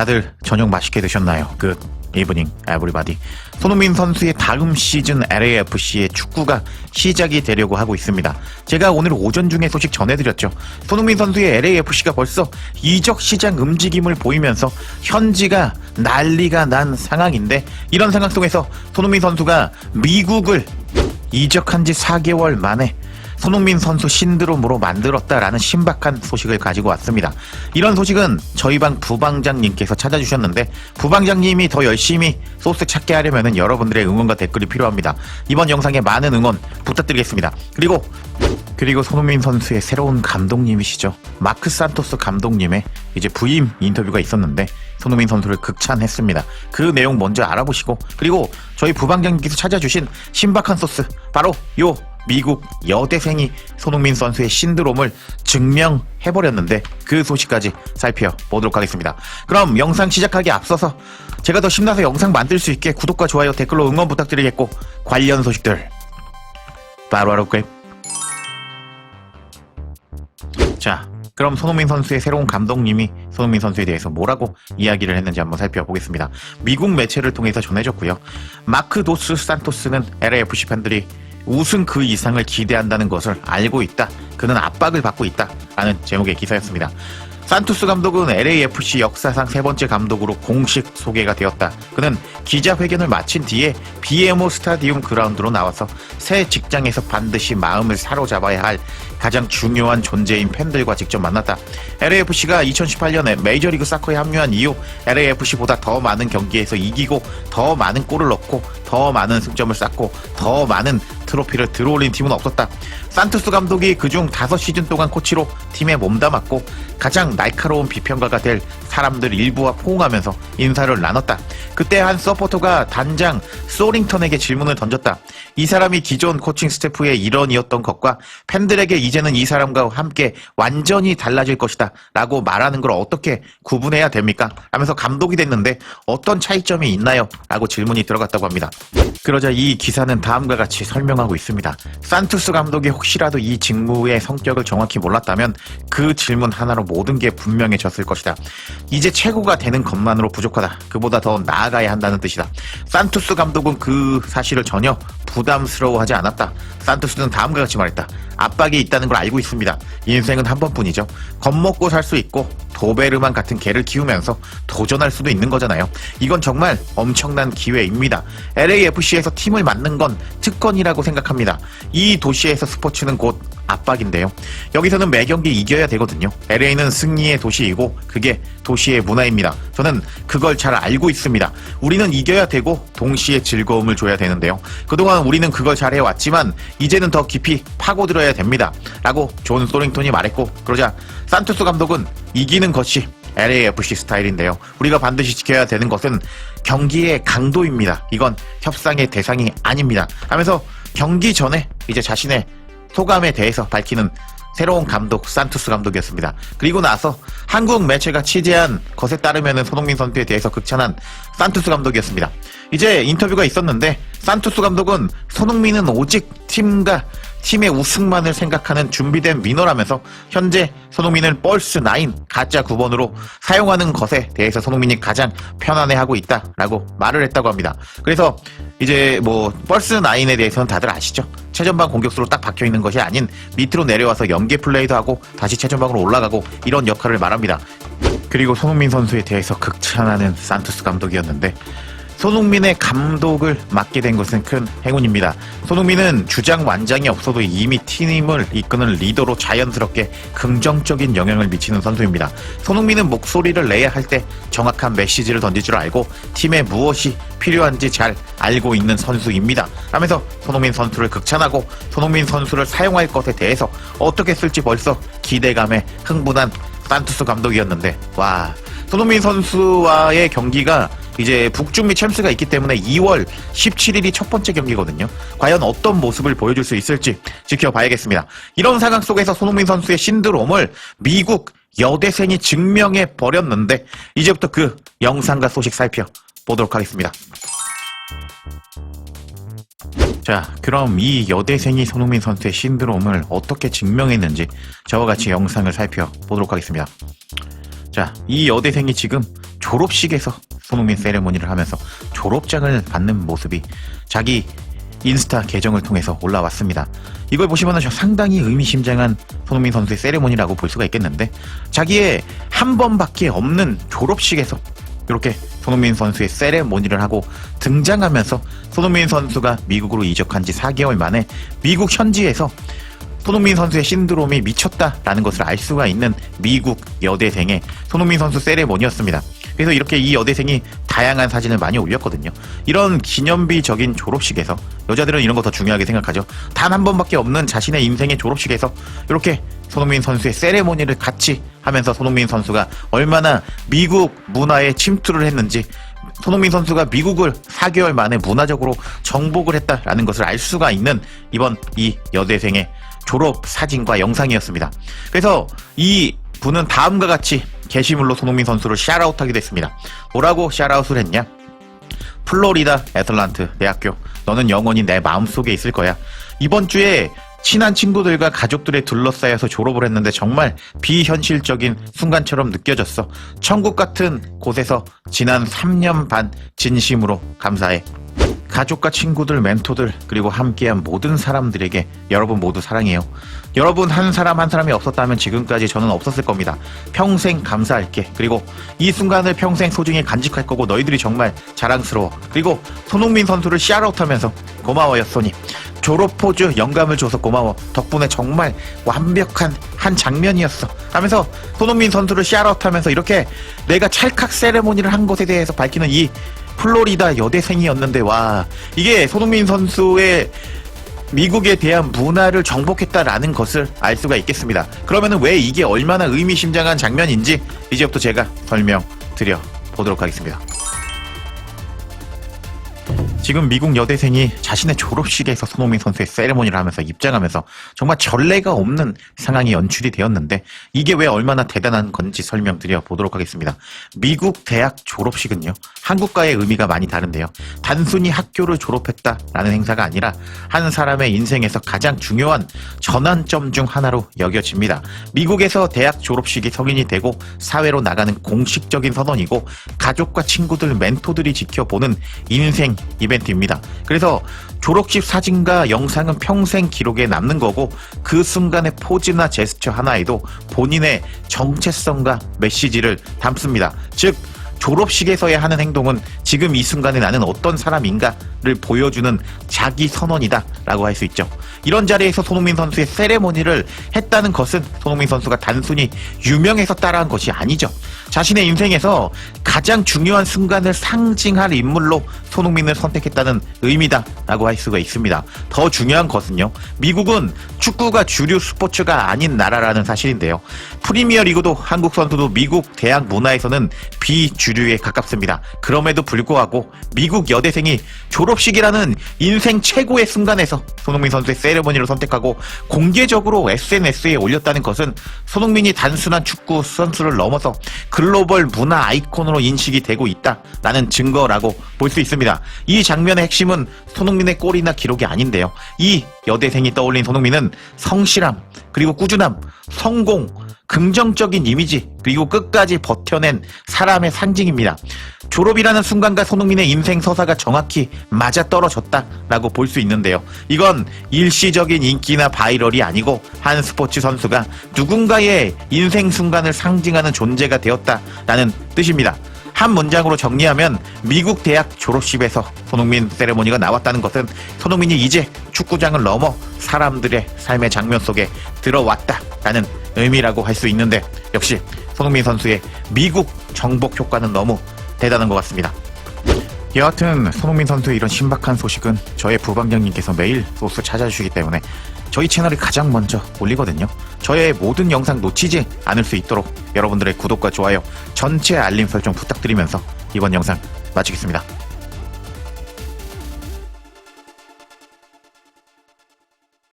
다들 저녁 맛있게 드셨나요? 그 이브닝 에브리바디 손흥민 선수의 다음 시즌 LAFC의 축구가 시작이 되려고 하고 있습니다. 제가 오늘 오전 중에 소식 전해드렸죠. 손흥민 선수의 LAFC가 벌써 이적 시장 움직임을 보이면서 현지가 난리가 난 상황인데 이런 상황 속에서 손흥민 선수가 미국을 이적한 지 4개월 만에 손흥민 선수 신드롬으로 만들었다라는 신박한 소식을 가지고 왔습니다. 이런 소식은 저희 방 부방장님께서 찾아주셨는데 부방장님이 더 열심히 소스 찾게 하려면 여러분들의 응원과 댓글이 필요합니다. 이번 영상에 많은 응원 부탁드리겠습니다. 그리고 그리고 손흥민 선수의 새로운 감독님이시죠. 마크 산토스 감독님의 이제 부임 인터뷰가 있었는데 손흥민 선수를 극찬했습니다. 그 내용 먼저 알아보시고 그리고 저희 부방장님께서 찾아주신 신박한 소스 바로 요 미국 여대생이 손흥민 선수의 신드롬을 증명해버렸는데 그 소식까지 살펴보도록 하겠습니다. 그럼 영상 시작하기 앞서서 제가 더 신나서 영상 만들 수 있게 구독과 좋아요 댓글로 응원 부탁드리겠고 관련 소식들 바로 알아볼게요. 자, 그럼 손흥민 선수의 새로운 감독님이 손흥민 선수에 대해서 뭐라고 이야기를 했는지 한번 살펴보겠습니다. 미국 매체를 통해서 전해졌고요. 마크 도스 산토스는 LAFC 팬들이 우승 그 이상을 기대한다는 것을 알고 있다. 그는 압박을 받고 있다. 라는 제목의 기사였습니다. 산투스 감독은 LAFC 역사상 세 번째 감독으로 공식 소개가 되었다. 그는 기자회견을 마친 뒤에 BMO 스타디움 그라운드로 나와서 새 직장에서 반드시 마음을 사로잡아야 할 가장 중요한 존재인 팬들과 직접 만났다. LAFC가 2018년에 메이저리그 사커에 합류한 이후 LAFC보다 더 많은 경기에서 이기고 더 많은 골을 넣고 더 많은 승점을 쌓고 더 많은 트로피를 들어올린 팀은 없었다. 산투스 감독이 그중 다섯 시즌 동안 코치로 팀에 몸담았고 가장 날카로운 비평가가 될 사람들 일부와 포옹하면서 인사를 나눴다. 그때 한 서포터가 단장 소링턴에게 질문을 던졌다. 이 사람이 기존 코칭 스태프의 일원이었던 것과 팬들에게 이제는 이 사람과 함께 완전히 달라질 것이다. 라고 말하는 걸 어떻게 구분해야 됩니까? 하면서 감독이 됐는데 어떤 차이점이 있나요? 라고 질문이 들어갔다고 합니다. 그러자 이 기사는 다음과 같이 설명하고 있습니다. 산투스 감독이 혹시라도 이 직무의 성격을 정확히 몰랐다면 그 질문 하나로 모든 게 분명해졌을 것이다. 이제 최고가 되는 것만으로 부족하다. 그보다 더 나아가야 한다는 뜻이다. 산투스 감독은 그 사실을 전혀 부담스러워하지 않았다. 산투스는 다음과 같이 말했다. 압박이 있다는 걸 알고 있습니다. 인생은 한 번뿐이죠. 겁먹고 살 수 있고 도베르만 같은 개를 키우면서 도전할 수도 있는 거잖아요. 이건 정말 엄청난 기회입니다. LAFC에서 팀을 맡는 건 특권이라고 생각합니다. 이 도시에서 스포츠는 곧 압박인데요. 여기서는 매 경기 이겨야 되거든요. LA는 승리의 도시이고 그게 도시의 문화입니다. 저는 그걸 잘 알고 있습니다. 우리는 이겨야 되고 동시에 즐거움을 줘야 되는데요. 그동안 우리는 그걸 잘 해왔지만 이제는 더 깊이 파고들어야 됩니다. 라고 존 소링턴이 말했고 그러자 산투스 감독은 이기 는 것이 LAFC 스타일인데요. 우리가 반드시 지켜야 되는 것은 경기의 강도입니다. 이건 협상의 대상이 아닙니다. 하면서 경기 전에 이제 자신의 소감에 대해서 밝히는 새로운 감독 산투스 감독이었습니다. 그리고 나서 한국 매체가 취재한 것에 따르면 손흥민 선수에 대해서 극찬한 산투스 감독이었습니다. 이제 인터뷰가 있었는데 산투스 감독은 손흥민은 오직 팀과 팀의 우승만을 생각하는 준비된 위너라면서 현재 손흥민을 뻘스 9 가짜 9번으로 사용하는 것에 대해서 손흥민이 가장 편안해하고 있다라고 말을 했다고 합니다. 그래서 이제 뭐 뻘스 9에 대해서는 다들 아시죠? 최전방 공격수로 딱 박혀 있는 것이 아닌 밑으로 내려와서 연계 플레이도 하고 다시 최전방으로 올라가고 이런 역할을 말합니다. 그리고 손흥민 선수에 대해서 극찬하는 산투스 감독이었는데 손흥민의 감독을 맡게 된 것은 큰 행운입니다. 손흥민은 주장 완장이 없어도 이미 팀을 이끄는 리더로 자연스럽게 긍정적인 영향을 미치는 선수입니다. 손흥민은 목소리를 내야 할 때 정확한 메시지를 던질 줄 알고 팀에 무엇이 필요한지 잘 알고 있는 선수입니다. 하면서 손흥민 선수를 극찬하고 손흥민 선수를 사용할 것에 대해서 어떻게 쓸지 벌써 기대감에 흥분한 산투스 감독이었는데 와 손흥민 선수와의 경기가 이제 북중미 챔스가 있기 때문에 2월 17일이 첫 번째 경기거든요. 과연 어떤 모습을 보여줄 수 있을지 지켜봐야겠습니다. 이런 상황 속에서 손흥민 선수의 신드롬을 미국 여대생이 증명해 버렸는데 이제부터 그 영상과 소식 살펴보도록 하겠습니다. 자, 그럼 이 여대생이 손흥민 선수의 신드롬을 어떻게 증명했는지 저와 같이 영상을 살펴보도록 하겠습니다. 자, 이 여대생이 지금 졸업식에서 손흥민 세레모니를 하면서 졸업장을 받는 모습이 자기 인스타 계정을 통해서 올라왔습니다. 이걸 보시면 상당히 의미심장한 손흥민 선수의 세레모니라고 볼 수가 있겠는데 자기의 한 번밖에 없는 졸업식에서 이렇게 손흥민 선수의 세레모니를 하고 등장하면서 손흥민 선수가 미국으로 이적한 지 4개월 만에 미국 현지에서 손흥민 선수의 신드롬이 미쳤다라는 것을 알 수가 있는 미국 여대생의 손흥민 선수 세레모니였습니다. 그래서 이렇게 이 여대생이 다양한 사진을 많이 올렸거든요. 이런 기념비적인 졸업식에서 여자들은 이런 거 더 중요하게 생각하죠. 단 한 번밖에 없는 자신의 인생의 졸업식에서 이렇게 손흥민 선수의 세레모니를 같이 하면서 손흥민 선수가 얼마나 미국 문화에 침투를 했는지 손흥민 선수가 미국을 4개월 만에 문화적으로 정복을 했다라는 것을 알 수가 있는 이번 이 여대생의 졸업 사진과 영상이었습니다. 그래서 이 분은 다음과 같이 게시물로 손흥민 선수를 샤라웃하게 됐습니다. 뭐라고 샤라웃을 했냐? 플로리다 애틀란트 대학교 너는 영원히 내 마음속에 있을 거야. 이번 주에 친한 친구들과 가족들에 둘러싸여서 졸업을 했는데 정말 비현실적인 순간처럼 느껴졌어. 천국 같은 곳에서 지난 3년 반 진심으로 감사해. 가족과 친구들, 멘토들, 그리고 함께한 모든 사람들에게 여러분 모두 사랑해요. 여러분 한 사람 한 사람이 없었다면 지금까지 저는 없었을 겁니다. 평생 감사할게. 그리고 이 순간을 평생 소중히 간직할 거고 너희들이 정말 자랑스러워. 그리고 손흥민 선수를 샤라웃하면서 고마워요, 소니. 졸업 포즈 영감을 줘서 고마워. 덕분에 정말 완벽한 한 장면이었어. 하면서 손흥민 선수를 샤라웃하면서 이렇게 내가 찰칵 세레모니를 한 것에 대해서 밝히는 이 플로리다 여대생이었는데 와 이게 손흥민 선수의 미국에 대한 문화를 정복했다라는 것을 알 수가 있겠습니다. 그러면은 왜 이게 얼마나 의미심장한 장면인지 이제부터 제가 설명드려 보도록 하겠습니다. 지금 미국 여대생이 자신의 졸업식에서 손흥민 선수의 세레모니를 하면서 입장하면서 정말 전례가 없는 상황이 연출이 되었는데 이게 왜 얼마나 대단한 건지 설명드려 보도록 하겠습니다. 미국 대학 졸업식은요, 한국과의 의미가 많이 다른데요. 단순히 학교를 졸업했다라는 행사가 아니라 한 사람의 인생에서 가장 중요한 전환점 중 하나로 여겨집니다. 미국에서 대학 졸업식이 성인이 되고 사회로 나가는 공식적인 선언이고 가족과 친구들, 멘토들이 지켜보는 인생 이벤트 입니다. 그래서 졸업식 사진과 영상은 평생 기록에 남는 거고 그 순간의 포즈나 제스처 하나에도 본인의 정체성과 메시지를 담습니다. 즉 졸업식에서의 하는 행동은 지금 이 순간에 나는 어떤 사람인가를 보여주는 자기 선언이다라고 할 수 있죠. 이런 자리에서 손흥민 선수의 세레모니를 했다는 것은 손흥민 선수가 단순히 유명해서 따라한 것이 아니죠. 자신의 인생에서 가장 중요한 순간을 상징할 인물로 손흥민을 선택했다는 의미다라고 할 수가 있습니다. 더 중요한 것은요. 미국은 축구가 주류 스포츠가 아닌 나라라는 사실인데요. 프리미어 리그도 한국 선수도 미국 대학 문화에서는 비주류에 가깝습니다. 그럼에도 불구하고 미국 여대생이 졸업식이라는 인생 최고의 순간에서 손흥민 선수의 세레머니를 선택하고 공개적으로 SNS에 올렸다는 것은 손흥민이 단순한 축구 선수를 넘어서 글로벌 문화 아이콘으로 인식이 되고 있다라는 증거라고 볼 수 있습니다. 이 장면의 핵심은 손흥민의 골이나 기록이 아닌데요. 이 여대생이 떠올린 손흥민은 성실함, 그리고 꾸준함, 성공, 긍정적인 이미지, 그리고 끝까지 버텨낸 사람의 상징입니다. 졸업이라는 순간과 손흥민의 인생 서사가 정확히 맞아 떨어졌다라고 볼 수 있는데요. 이건 일시적인 인기나 바이럴이 아니고 한 스포츠 선수가 누군가의 인생 순간을 상징하는 존재가 되었다라는 뜻입니다. 한 문장으로 정리하면 미국 대학 졸업식에서 손흥민 세레모니가 나왔다는 것은 손흥민이 이제 축구장을 넘어 사람들의 삶의 장면 속에 들어왔다라는 의미라고 할 수 있는데 역시 손흥민 선수의 미국 정복 효과는 너무 대단한 것 같습니다. 여하튼 손흥민 선수의 이런 신박한 소식은 저의 부방장님께서 매일 소스 찾아주시기 때문에 저희 채널이 가장 먼저 올리거든요. 저의 모든 영상 놓치지 않을 수 있도록 여러분들의 구독과 좋아요, 전체 알림 설정 부탁드리면서 이번 영상 마치겠습니다.